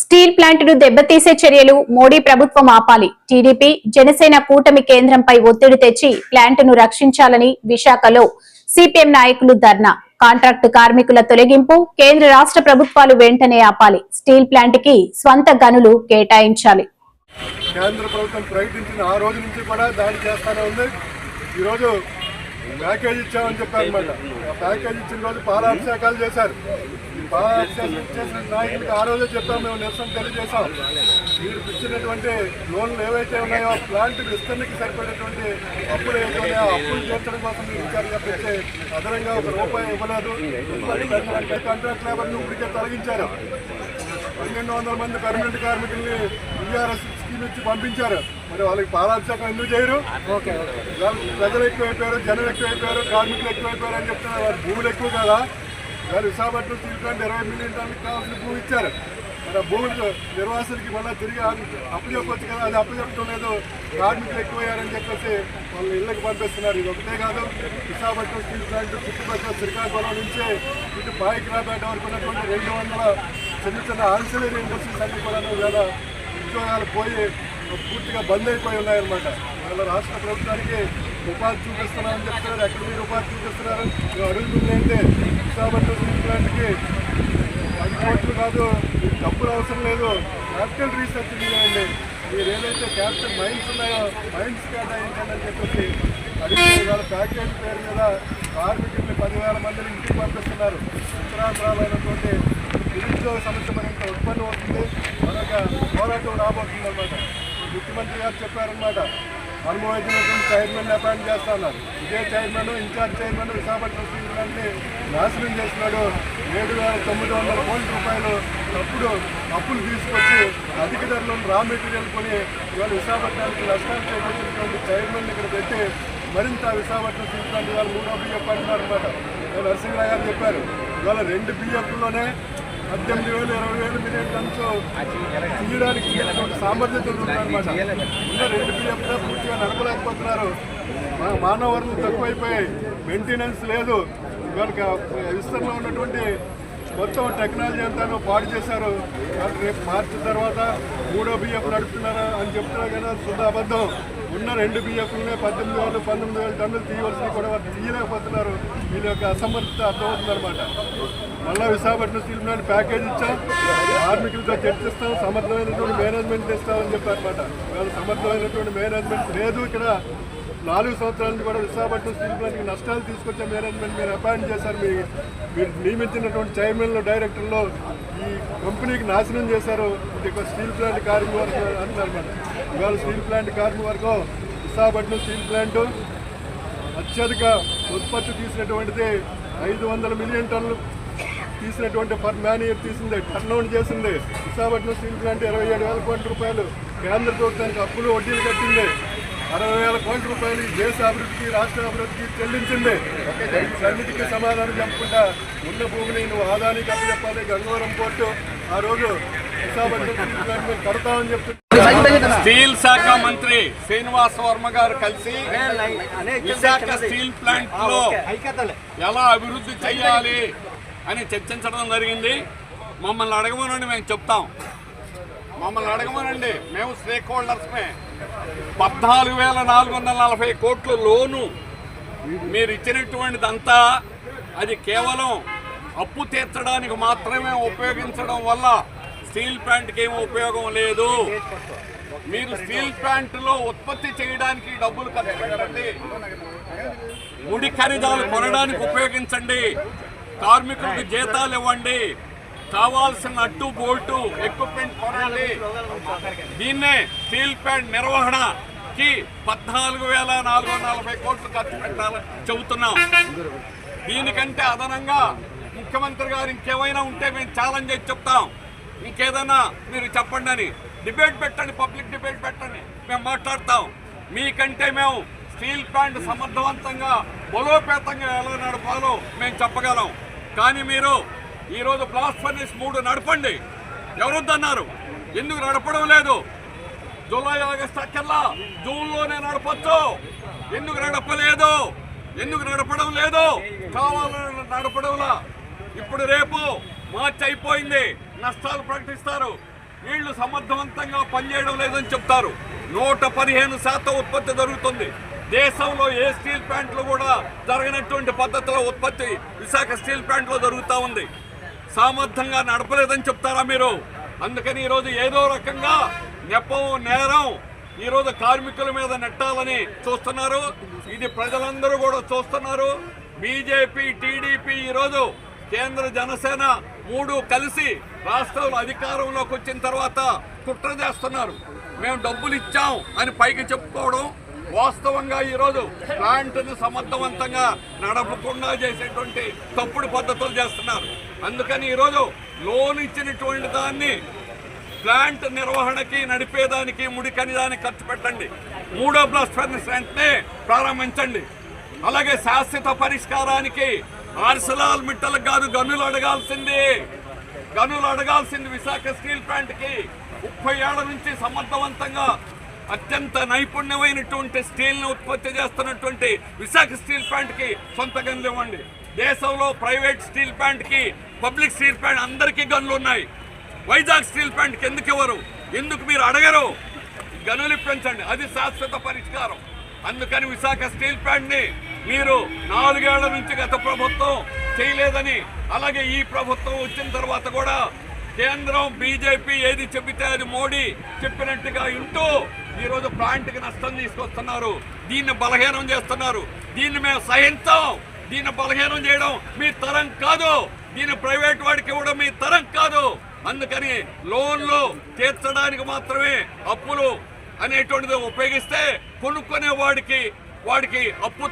Steel ప్లాంట్ను దెబ్బతీసే చర్యలు మోడీ ప్రభుత్వం ఆపాలి. టీడీపీ జనసేన కూటమి కేంద్రంపై ఒత్తిడి తెచ్చి ప్లాంట్ను రక్షించాలని విశాఖలో సిపిఎం నాయకులు ధర్నా. కాంట్రాక్టు కార్మికుల తొలగింపు కేంద్ర రాష్ట్ర ప్రభుత్వాలు వెంటనే ఆపాలి. స్టీల్ ప్లాంట్కి స్వంత గనులు కేటాయించాలి. కేంద్ర ప్రభుత్వం ప్రకటించిన ఆ రోజు నుంచి కూడా దాడి చేస్తానే ఉంది. ఈరోజు ప్యాకేజ్ ఇచ్చామని చెప్పారు అనమాట ప్యాకేజ్ ఇచ్చిన రోజు పారాభిషేకాలు చేశారు. చేసిన నాయకులకు ఆ రోజే చెప్పాం మేము నిరసన తెలియజేశాం. మీరు ఇచ్చినటువంటి లోన్లు ఏవైతే ఉన్నాయో ప్లాంట్ విస్తరణకి సరిపడేటువంటి అప్పులు ఏవైతే ఉన్నాయో అప్పులు తీర్చడం కోసం మీరు ఇచ్చారు తప్పితే అదనంగా ఒక రూపాయి ఇవ్వలేదు. కాంట్రాక్ట్ లేబర్ని ఇప్పటికే తొలగించారు. పన్నెండు వందల మంది పర్మనెంట్ కార్మికుల్ని టీఆర్ఎస్ స్కీమ్ ఇచ్చి పంపించారు. మరి వాళ్ళకి పాలాభిషేకం ఎందుకు చేయరు? ప్రజలు ఎక్కువైపోయారు జనం ఎక్కువైపోయారు కార్మికులు ఎక్కువైపోయారు అని చెప్తున్నారు. భూములు ఎక్కువ కదా. మరి విశాఖపట్నం స్టీల్ ప్లాంట్ ఇరవై మిలియన్ టన్నులకు కావాల్సిన భూమి ఇచ్చారు. మరి ఆ భూములు నిర్వాసులకి మళ్ళీ తిరిగి అప్పు చెప్పొచ్చు కదా అది అప్పు చెప్పడం లేదు. కార్మికులు ఎక్కువయ్యారని చెప్పేసి వాళ్ళు ఇళ్ళకి పంపిస్తున్నారు. ఇది ఒకటే కాదు విశాఖపట్నం స్టీల్ ప్లాంట్ చుట్టుపక్కల శ్రీకాకుళం నుంచి ఇటు పాయిక్రాపేట వరకు ఉన్నటువంటి రెండు వందల చిన్న చిన్న ఆన్సిలరీ ఇండస్ట్రీస్ అన్ని కూడా ఇవాళ ఉద్యోగాలు పోయి పూర్తిగా బంద్ అయిపోయి ఉన్నాయన్నమాట. మళ్ళీ రాష్ట్ర ప్రభుత్వానికి ఉపాధి చూపిస్తున్నామని చెప్తున్నారు. ఎక్కడ మీరు ఉపాధి చూపిస్తున్నారు మేము అడుగుతుంది ఏంటంటే విశాఖపట్నం స్టీల్ పది కోట్లు కాదు మీకు డబ్బులు అవసరం లేదు. క్యాపిటల్ రీసెర్చ్ చేయండి. మీరు ఏదైతే క్యాపిటల్ మైన్స్ ఉన్నాయో మైన్స్ కేటాయించండి అని చెప్పేసి అడిగితే వాళ్ళ ప్యాకేజ్ పేరు మీద కార్మికుల్ని పదివేల మందిని ఇంటికి పంపిస్తున్నారు. ఉత్తరాంధ్రాలైనటువంటి నిరుద్యోగ సమస్య మరింత ఉత్పన్నం అవుతుంది. మరొక పోరాటం రాబోతుంది అనమాట ముఖ్యమంత్రి గారు చెప్పారనమాట అనుభవించినటువంటి చైర్మన్ అపాయింట్ చేస్తున్నారు ఇదే chairman incharge chairman Visakhapatnam steel నాశనం చేసినాడు. ఏడు వేల తొమ్మిది వందల కోట్ల రూపాయలు అప్పుడు అప్పులు తీసుకొచ్చి అధిక ధరలను రా మెటీరియల్ కొని ఇవాళ విశాఖపట్నానికి నష్టాలు చేకూర్చినటువంటి చైర్మన్ ఇక్కడ పెట్టి మరింత విశాఖపట్నం స్టీల్ వాళ్ళు ఇవాళ మూడో బియ్యం అంటున్నారనమాట నరసింహరావు గారు చెప్పారు. ఇవాళ రెండు బియ్యంలోనే పద్దెనిమిది వేలు ఇరవై వేలు మిలియన్ టన్స్ తీయడానికి ఒక సామర్థ్యత ఉందన్నమాట. ఇంకా రెండు బియ్యంతో పూర్తిగా నడపలేకపోతున్నారు. మా మానవ వనరులు తక్కువైపోయాయి. మెయింటెనెన్స్ లేదు. ఇవాళ విస్తరణలో ఉన్నటువంటి మొత్తం టెక్నాలజీ అంతా పాడు చేశారు. రేపు మార్చి తర్వాత మూడో బియ్యం నడుపుతున్నారా అని చెప్తున్నారు కానీ అది శుద్ధ అబద్ధం. ఉన్న రెండు బియ్యపులనే పద్దెనిమిది వేలు పంతొమ్మిది వేలు టన్నులు తీయవలసినవి కూడా వారు తీయలేకపోతున్నారు. వీళ్ళ యొక్క అసమర్థత అర్థమవుతుందన్నమాట. మళ్ళా విశాఖపట్నం స్టీల్ ప్లాంట్ ప్యాకేజ్ ఇచ్చాం. కార్మికులతో చర్చిస్తాం సమర్థమైనటువంటి మేనేజ్మెంట్ ఇస్తామని చెప్పారన్నమాట. ఇవాళ సమర్థమైనటువంటి మేనేజ్మెంట్ లేదు. ఇక్కడ నాలుగు సంవత్సరాల నుంచి కూడా విశాఖపట్నం స్టీల్ ప్లాంట్కి నష్టాలు తీసుకొచ్చే మేనేజ్మెంట్ మీరు అపాయింట్ చేశారు. మీ మీరు నియమించినటువంటి చైర్మన్లు డైరెక్టర్లు ఈ కంపెనీకి నాశనం చేశారు. ఇక్కడ స్టీల్ ప్లాంట్ కార్మిక వర్గం అంటున్నారన్నమాట ఇవాళ స్టీల్ ప్లాంట్ కార్మిక వర్గం విశాఖపట్నం స్టీల్ ప్లాంట్ అత్యధిక ఉత్పత్తి తీసినటువంటిది ఐదు వందల మిలియన్ టన్నులు. తీసినటువంటి పర్ మ్యాన్ ఇయర్ తీసింది టర్న్ చేసింది. విశాఖపట్నం స్టీల్ ప్లాంట్ ఇరవై ఏడు వేల కోట్ల రూపాయలు. కేంద్ర ప్రభుత్వానికి అప్పులు వడ్డీలు కట్టింది. అరవై వేల కోట్ల రూపాయలు దేశ అభివృద్ధికి రాష్ట్ర అభివృద్ధికి చెల్లించింది. అన్నిటికీ సమాధానం చెప్పకుండా ఉన్న భూమిని నువ్వు ఆదానికి అప్పచెప్పాలి గంగవరం పోర్టు. ఆ రోజు స్టీల్ శాఖ మంత్రి శ్రీనివాస వర్మ గారు కలిసి విశాఖ స్టీల్ ప్లాంట్లో ఎలా అభివృద్ధి చేయాలి అని చర్చించడం జరిగింది. మమ్మల్ని అడగమనండి మేము చెప్తాం. మమ్మల్ని అడగమనండి మేము స్టేక్ హోల్డర్స్మే పద్నాలుగు వేల నాలుగు వందల నలభై కోట్ల లోను మీరు ఇచ్చినటువంటిదంతా అది కేవలం అప్పు తీర్చడానికి మాత్రమే ఉపయోగించడం వల్ల స్టీల్ ప్లాంట్కి ఏమి ఉపయోగం లేదు. మీరు స్టీల్ ప్లాంట్లో ఉత్పత్తి చేయడానికి డబ్బులు ఖర్చు పెట్టండి. ముడి ఖరీదాలు కొనడానికి ఉపయోగించండి. కార్మికులకు జీతాలు ఇవ్వండి. కావాల్సిన అట్టు బోల్టు ఎక్విప్మెంట్ కొనండి. దీన్నే స్టీల్ ప్యాంట్ నిర్వహణకి పద్నాలుగు వేల నాలుగు వందల నలభై కోట్లు ఖర్చు పెట్టాలని చెబుతున్నాం. దీనికంటే అదనంగా ముఖ్యమంత్రి గారు ఇంకేమైనా ఉంటే మేము ఛాలెంజ్ చేసి చెప్తాం. ఇంకేదైనా మీరు చెప్పండి అని. డిబేట్ పెట్టండి పబ్లిక్ డిబేట్ పెట్టండి. మేము మాట్లాడతాం. మీకంటే మేము స్టీల్ ప్లాంట్ సమర్థవంతంగా బలోపేతంగా ఎలా నడపాలో మేము చెప్పగలం. కానీ మీరు ఈరోజు బ్లాస్ట్ ఫర్నిస్ మూడు నడపండి. ఎవరొద్దన్నారు? ఎందుకు నడపడం లేదు? జూలై ఆగస్ట్ అక్కర్లా. జూన్లోనే నడపచ్చు. ఎందుకు నడపలేదు? ఎందుకు నడపడం లేదు? కావాలని నడపడంలా. ఇప్పుడు రేపు మార్చి అయిపోయింది. నష్టాలు ప్రకటిస్తారు. వీళ్ళు సమర్థవంతంగా పనిచేయడం లేదని చెప్తారు. నూట పదిహేను శాతం ఉత్పత్తి జరుగుతుంది. దేశంలో ఏ స్టీల్ ప్లాంట్లు కూడా జరగనటువంటి పద్ధతిలో ఉత్పత్తి విశాఖ స్టీల్ ప్లాంట్లో జరుగుతూ ఉంది. సామర్థ్యంగా నడపలేదని చెప్తారా మీరు? అందుకని ఈరోజు ఏదో రకంగా నెపం నేరం ఈరోజు కార్మికుల మీద నెట్టాలని చూస్తున్నారు. ఇది ప్రజలందరూ కూడా చూస్తున్నారు. బీజేపీ టీడీపీ ఈరోజు కేంద్ర జనసేన మూడు కలిసి రాష్ట్రంలో అధికారంలోకి వచ్చిన తర్వాత కుట్ర చేస్తున్నారు. మేము డబ్బులు ఇచ్చాం అని పైకి చెప్పుకోవడం వాస్తవంగా ఈరోజు ప్లాంట్ను సమర్థవంతంగా నడపకుండా చేసేటువంటి తప్పుడు పద్ధతులు చేస్తున్నారు. అందుకని ఈరోజు లోన్ ఇచ్చినటువంటి దాన్ని ప్లాంట్ నిర్వహణకి నడిపేదానికి ముడికని దానికి ఖర్చు పెట్టండి. మూడో బ్లాస్ట్ ఫర్నెస్ వెంటనే ప్రారంభించండి. అలాగే శాశ్వత పరిష్కారానికి ఆర్సలాల్ మిట్టలకు కాదు గనులు అడగాల్సింది. గనులు అడగాల్సింది విశాఖ స్టీల్ ప్లాంట్కి. ముప్పై ఏళ్ళ నుంచి సమర్థవంతంగా అత్యంత నైపుణ్యమైనటువంటి స్టీల్ను ఉత్పత్తి చేస్తున్నటువంటి విశాఖ స్టీల్ ప్లాంట్కి సొంత గనులు ఇవ్వండి. దేశంలో ప్రైవేట్ స్టీల్ ప్లాంట్కి పబ్లిక్ స్టీల్ ప్లాంట్ అందరికీ గనులు ఉన్నాయి. వైజాగ్ స్టీల్ ప్లాంట్కి ఎందుకు ఇవ్వరు? ఎందుకు మీరు అడగరు? గనులు ఇప్పించండి అది శాశ్వత పరిష్కారం. అందుకని విశాఖ స్టీల్ ప్లాంట్ని మీరు నాలుగేళ్ళ నుంచి గత ప్రభుత్వం చేయలేదని అలాగే ఈ ప్రభుత్వం వచ్చిన తర్వాత కూడా కేంద్రం బీజేపీ ఏది చెబితే అది మోడీ చెప్పినట్టుగా వింటూ ఈరోజు ప్లాంట్కి నష్టం తీసుకొస్తున్నారు. దీన్ని బలహీనం చేస్తున్నారు. దీన్ని మేము సహించాం. దీన్ని బలహీనం చేయడం మీ తరం కాదు. దీన్ని ప్రైవేట్ వాడికి ఇవ్వడం మీ తరం కాదు. అందుకని లోన్లు తీర్చడానికి మాత్రమే అప్పులు అనేటువంటిది ఉపయోగిస్తే కొనుక్కునే వాడికి వాడికి అప్పు